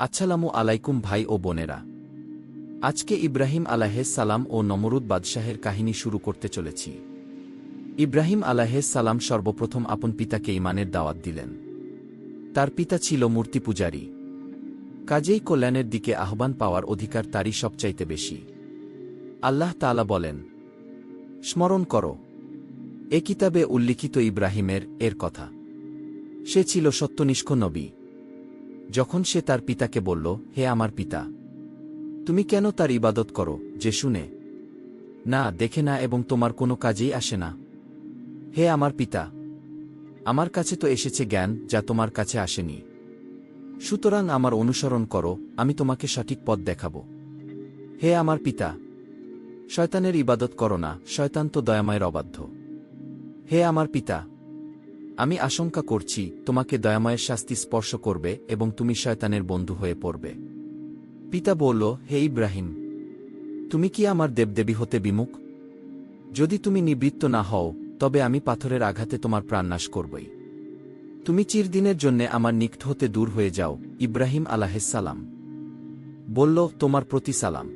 আচ্ছালামু আলাইকুম ভাই ও বোনেরা। আজকে ইব্রাহিম আলাহেস সালাম ও নমরুদ বাদশাহের কাহিনী শুরু করতে চলেছি। ইব্রাহিম আলাহেস সালাম সর্বপ্রথম আপন পিতাকে ইমানের দাওয়াত দিলেন। তার পিতা ছিল মূর্তি পূজারী। কাজেই কল্যাণের দিকে আহ্বান পাওয়ার অধিকার তারই সবচাইতে বেশি। আল্লাহ তাআলা বলেন, স্মরণ করো। এ কিতাবে উল্লিখিত ইব্রাহিমের এর কথা। সে ছিল সত্যনিষ্ঠ নবী। যখন সে তার পিতাকে বলল, হে আমার পিতা, তুমি কেন তার ইবাদত করো, যে শুনে? না, দেখে না এবং তোমার কোনো কাজেই আসে না। হে আমার পিতা, আমার কাছে তো এসেছে জ্ঞান, যা তোমার কাছে আসেনি। সুতরাং আমার অনুসরণ করো, আমি তোমাকে সঠিক পথ দেখাব। হে আমার পিতা, শয়তানের ইবাদত করো না, শয়তান তো দয়াময়ের অবাধ্য। হে আমার পিতা আমি আশঙ্কা করছি, তোমাকে দয়াময়ের শাস্তি স্পর্শ করবে এবং তুমি শয়তানের বন্ধু হয়ে পড়বে। পিতা বলল, হে ইব্রাহিম, তুমি কি আমার দেবদেবী হতে বিমুখ? যদি তুমি নিবৃত্ত না হও, তবে আমি পাথরের আঘাতে তোমার প্রাণনাশ করবই। তুমি চিরদিনের জন্যে আমার নিকট হতে দূর হয়ে যাও, ইব্রাহিম সালাম। বলল, তোমার প্রতি সালাম।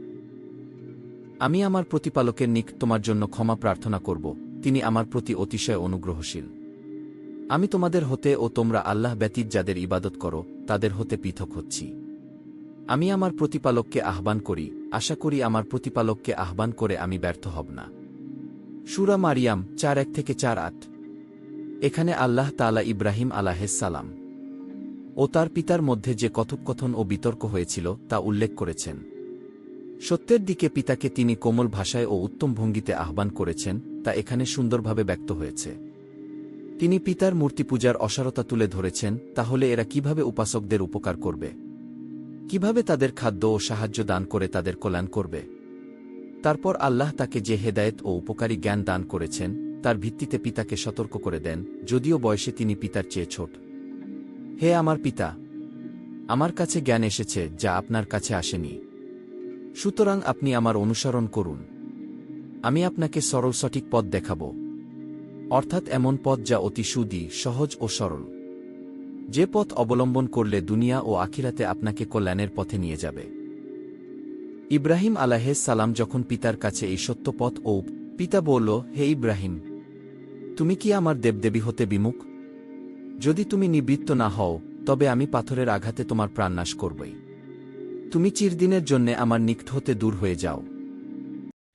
আমি আমার প্রতিপালকের নিক তোমার জন্য ক্ষমা প্রার্থনা করব, তিনি আমার প্রতি অতিশয় অনুগ্রহশীল। আমি তোমাদের হতে ও তোমরা আল্লাহ ব্যতীত যাদের ইবাদত করো, তাদের হতে পৃথক হচ্ছি। আমি আমার প্রতিপালককে আহ্বান করি, আশা করি আমার প্রতিপালককে আহ্বান করে আমি ব্যর্থ হব না। সুরা মারিয়াম, চার এক থেকে চার আট। এখানে আল্লাহ তালা ইব্রাহিম সালাম ও তার পিতার মধ্যে যে কথোপকথন ও বিতর্ক হয়েছিল, তা উল্লেখ করেছেন। সত্যের দিকে পিতাকে তিনি কোমল ভাষায় ও উত্তম ভঙ্গিতে আহ্বান করেছেন, তা এখানে সুন্দরভাবে ব্যক্ত হয়েছে। তিনি পিতার মূর্তি পূজার অসারতা তুলে ধরেছেন, তাহলে এরা কীভাবে উপাসকদের উপকার করবে? কীভাবে তাদের খাদ্য ও সাহায্য দান করে তাদের কল্যাণ করবে? তারপর আল্লাহ তাকে যে হেদায়েত ও উপকারী জ্ঞান দান করেছেন, তার ভিত্তিতে পিতাকে সতর্ক করে দেন, যদিও বয়সে তিনি পিতার চেয়ে ছোট। হে আমার পিতা! আমার কাছে জ্ঞান এসেছে যা আপনার কাছে আসেনি। সুতরাং আপনি আমার অনুসরণ করুন। আমি আপনাকে সরল সঠিক পথ দেখাব। অর্থাৎ এমন পথ যা অতি সুদি, সহজ ও সরল। যে পথ অবলম্বন করলে দুনিয়া ও আখিরাতে আপনাকে কল্যাণের পথে নিয়ে যাবে। ইব্রাহিম আলাহেস সালাম যখন পিতার কাছে এই সত্য পথ ও পিতা বলল, হে ইব্রাহিম, তুমি কি আমার দেবদেবী হতে বিমুখ? যদি তুমি নিবৃত্ত না হও, তবে আমি পাথরের আঘাতে তোমার প্রাণনাশ করবই। তুমি চিরদিনের জন্যে আমার নিকট হতে দূর হয়ে যাও।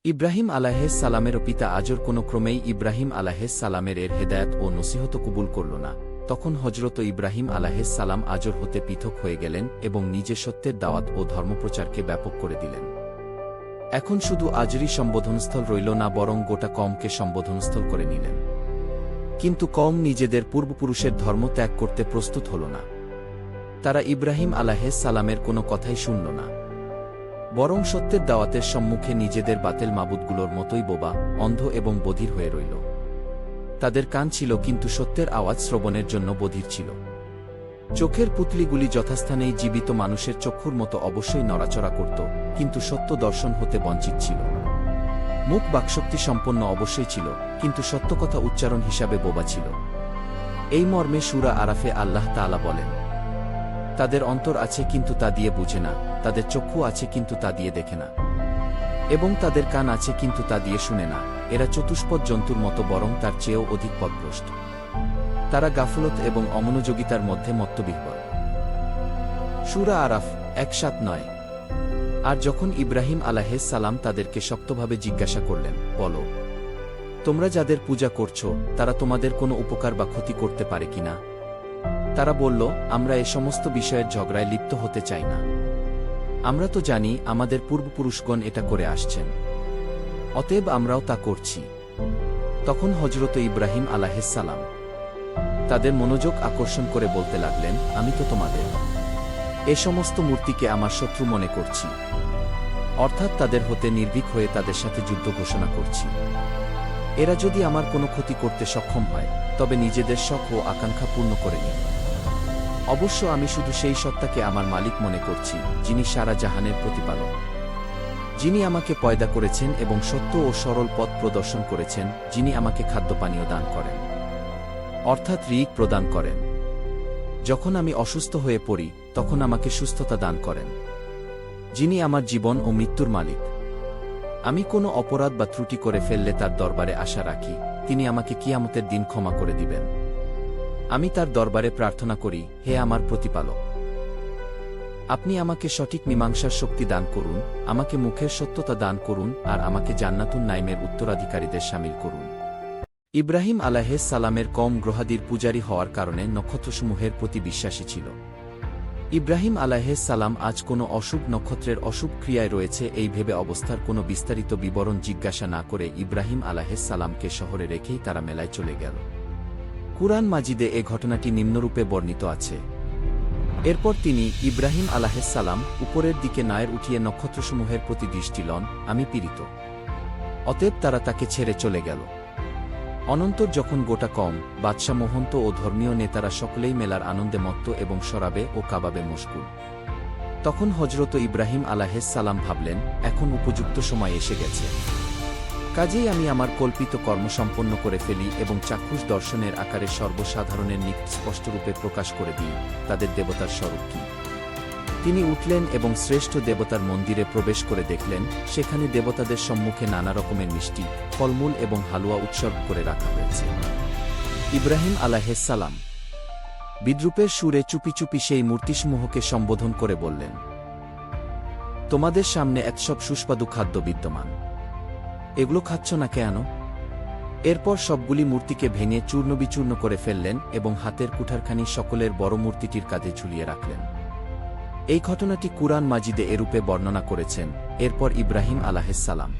ইব্রাহিম আলাহেস সালামেরও পিতা আজর কোনো ক্রমেই ইব্রাহিম আলাহেস সালামের এর হেদায়ত ও নসিহত কবুল করল না। তখন হজরত ইব্রাহিম আলাহেস সালাম আজর হতে পৃথক হয়ে গেলেন এবং নিজে সত্যের দাওয়াত ও ধর্মপ্রচারকে ব্যাপক করে দিলেন। এখন শুধু আজরই সম্বোধনস্থল রইল না, বরং গোটা কমকে সম্বোধনস্থল করে নিলেন। কিন্তু কম নিজেদের পূর্বপুরুষের ধর্ম ত্যাগ করতে প্রস্তুত হল না। তারা ইব্রাহিম আলাহেস সালামের কোনো কথাই শুনল না। বরং সত্যের দাওয়াতের সম্মুখে নিজেদের বাতেল মাবুদগুলোর মতোই বোবা, অন্ধ এবং বধির হয়ে রইল। তাদের কান ছিল কিন্তু সত্যের আওয়াজ শ্রবণের জন্য বধির ছিল। চোখের পুতলিগুলি যথাস্থানেই জীবিত মানুষের চক্ষুর মতো অবশ্যই নড়াচড়া করত, কিন্তু সত্য দর্শন হতে বঞ্চিত ছিল। মুখ বাকশক্তি সম্পন্ন অবশ্যই ছিল, কিন্তু সত্য কথা উচ্চারণ হিসাবে বোবা ছিল। এই মর্মে সুরা আরাফে আল্লাহ তালা বলেন তাদের অন্তর আছে কিন্তু তা দিয়ে বুঝে না, তাদের চক্ষু আছে কিন্তু তা দিয়ে দেখে না। এবং তাদের কান আছে কিন্তু তা দিয়ে শুনে না, এরা চতুষ্পদ জন্তুর মতো বরং তার চেয়েও অধিক পদভ্রষ্ট। তারা গাফলত এবং অমনোযোগিতার মধ্যে মত্তবিহ্বল। সুরা আরাফ এক সাত নয়। আর যখন ইব্রাহিম আলাহেস সালাম তাদেরকে শক্তভাবে জিজ্ঞাসা করলেন, বলো, তোমরা যাদের পূজা করছ, তারা তোমাদের কোনো উপকার বা ক্ষতি করতে পারে কিনা? তারা বলল, আমরা এ সমস্ত বিষয়ের ঝগড়ায় লিপ্ত হতে চাই না। আমরা তো জানি আমাদের পূর্বপুরুষগণ এটা করে আসছেন। অতএব আমরাও তা করছি। তখন হজরত ইব্রাহিম আলাহিসাল্লাম তাদের মনোযোগ আকর্ষণ করে বলতে লাগলেন, আমি তো তোমাদের এ সমস্ত মূর্তিকে আমার শত্রু মনে করছি। অর্থাৎ তাদের হতে নির্ভীক হয়ে তাদের সাথে যুদ্ধ ঘোষণা করছি। এরা যদি আমার কোনো ক্ষতি করতে সক্ষম হয়, তবে নিজেদের শখ ও আকাঙ্ক্ষা পূর্ণ করে নিন। অবশ্য আমি শুধু সেই সত্তাকে আমার মালিক মনে করছি, যিনি সারা জাহানের প্রতিপালক। যিনি আমাকে পয়দা করেছেন এবং সত্য ও সরল পথ প্রদর্শন করেছেন, যিনি আমাকে খাদ্য পানীয় দান করেন। অর্থাৎ রিক প্রদান করেন। যখন আমি অসুস্থ হয়ে পড়ি, তখন আমাকে সুস্থতা দান করেন। যিনি আমার জীবন ও মৃত্যুর মালিক। আমি কোনো অপরাধ বা ত্রুটি করে ফেললে তার দরবারে আশা রাখি, তিনি আমাকে কিয়ামতের দিন ক্ষমা করে দিবেন। আমি তার দরবারে প্রার্থনা করি, হে আমার প্রতিপালক। আপনি আমাকে সঠিক মীমাংসার শক্তি দান করুন, আমাকে মুখের সত্যতা দান করুন, আর আমাকে জান্নাতুন নাইমের উত্তরাধিকারীদের সামিল করুন। ইব্রাহিম আলাহেস সালামের কম গ্রহাদির পূজারী হওয়ার কারণে নক্ষত্রসমূহের প্রতি বিশ্বাসী ছিল। ইব্রাহিম আলাহেস সালাম আজ কোনো অশুভ নক্ষত্রের অশুভ ক্রিয়ায় রয়েছে এই ভেবে অবস্থার কোনো বিস্তারিত বিবরণ জিজ্ঞাসা না করে ইব্রাহিম আলাহেস সালামকে শহরে রেখেই তারা মেলায় চলে গেল। কুরআন মাজিদে এ ঘটনাটি নিম্নরূপে বর্ণিত আছে। এরপর তিনি ইব্রাহিম আলাহেসালাম উপরের দিকে নায়ের উঠিয়ে নক্ষত্রসমূহের প্রতি দৃষ্টি লন, আমি পীড়িত। অতএব তারা তাকে ছেড়ে চলে গেল। অনন্তর যখন গোটা কম বাদশা মোহন্ত ও ধর্মীয় নেতারা সকলেই মেলার আনন্দে মত্ত এবং শরাবে ও কাবাবে মশগুল। তখন হজরত ইব্রাহিম আলাহেসালাম ভাবলেন, এখন উপযুক্ত সময় এসে গেছে। কাজেই আমি আমার কল্পিত কর্ম সম্পন্ন করে ফেলি এবং চাক্ষুষ দর্শনের আকারে সর্বসাধারণের নিকট স্পষ্টরূপে প্রকাশ করে দিই, তাদের দেবতার স্বরূপ কি? তিনি উঠলেন এবং শ্রেষ্ঠ দেবতার মন্দিরে প্রবেশ করে দেখলেন, সেখানে দেবতাদের সম্মুখে নানা রকমের মিষ্টি, ফলমূল এবং হালুয়া উৎসর্গ করে রাখা হয়েছে। ইব্রাহিম আলাহেসালাম বিদ্রুপের সুরে চুপি চুপি সেই মূর্তিসমূহকে সম্বোধন করে বললেন, তোমাদের সামনে এক সব সুস্বাদু খাদ্য বিদ্যমান। এগুলো খাচ্ছ না কেন? এরপর সবগুলি মূর্তিকে ভেঙে চূর্ণবিচূর্ণ করে ফেললেন এবং হাতের কুঠারখানি সকলের বড় মূর্তিটির কাঁধে ঝুলিয়ে রাখলেন। এই ঘটনাটি কুরআন মাজিদে এরূপে বর্ণনা করেছেন, এরপর ইব্রাহিম আলাহেসালাম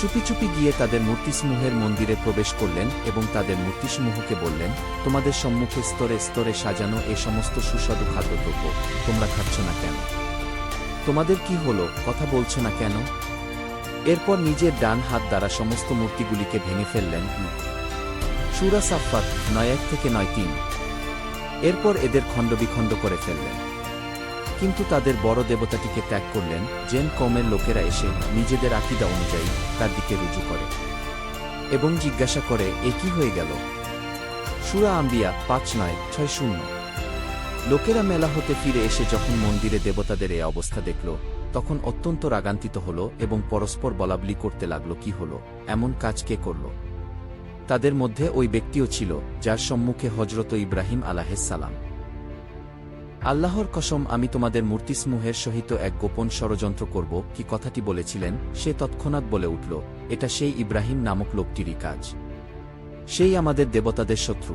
চুপি চুপি গিয়ে তাদের মূর্তিসমূহের মন্দিরে প্রবেশ করলেন এবং তাদের মূর্তিসমূহকে বললেন, তোমাদের সম্মুখে স্তরে স্তরে সাজানো এ সমস্ত সুস্বাদু খাদ্যদ্রব্য, তোমরা খাচ্ছ না কেন? তোমাদের কি হলো? কথা বলছো না কেন? এরপর নিজের ডান হাত দ্বারা সমস্ত মূর্তিগুলিকে ভেঙে ফেললেন সুরা সাফাত নয় এক থেকে নয় তিন। এরপর এদের খণ্ডবিখণ্ড করে ফেললেন। কিন্তু তাদের বড় দেবতাটিকে ত্যাগ করলেন জেন কমের লোকেরা এসে নিজেদের আকিদা অনুযায়ী তার দিকে রুজু করে এবং জিজ্ঞাসা করে, এ কি হয়ে গেল? সুরা আম্বিয়া পাঁচ নয়, ছয় শূন্য। লোকেরা মেলা হতে ফিরে এসে যখন মন্দিরে দেবতাদের এ অবস্থা দেখল, তখন অত্যন্ত রাগান্বিত হল এবং পরস্পর বলাবলি করতে লাগল, কি হল? এমন কাজ কে করল? তাদের মধ্যে ওই ব্যক্তিও ছিল, যার সম্মুখে হজরত ইব্রাহিম আলাহেসালাম আল্লাহর কসম, আমি তোমাদের মূর্তিসমূহের সহিত এক গোপন ষড়যন্ত্র করব, কি কথাটি বলেছিলেন? সে তৎক্ষণাৎ বলে উঠল, এটা সেই ইব্রাহিম নামক লোকটিরই কাজ। সেই আমাদের দেবতাদের শত্রু।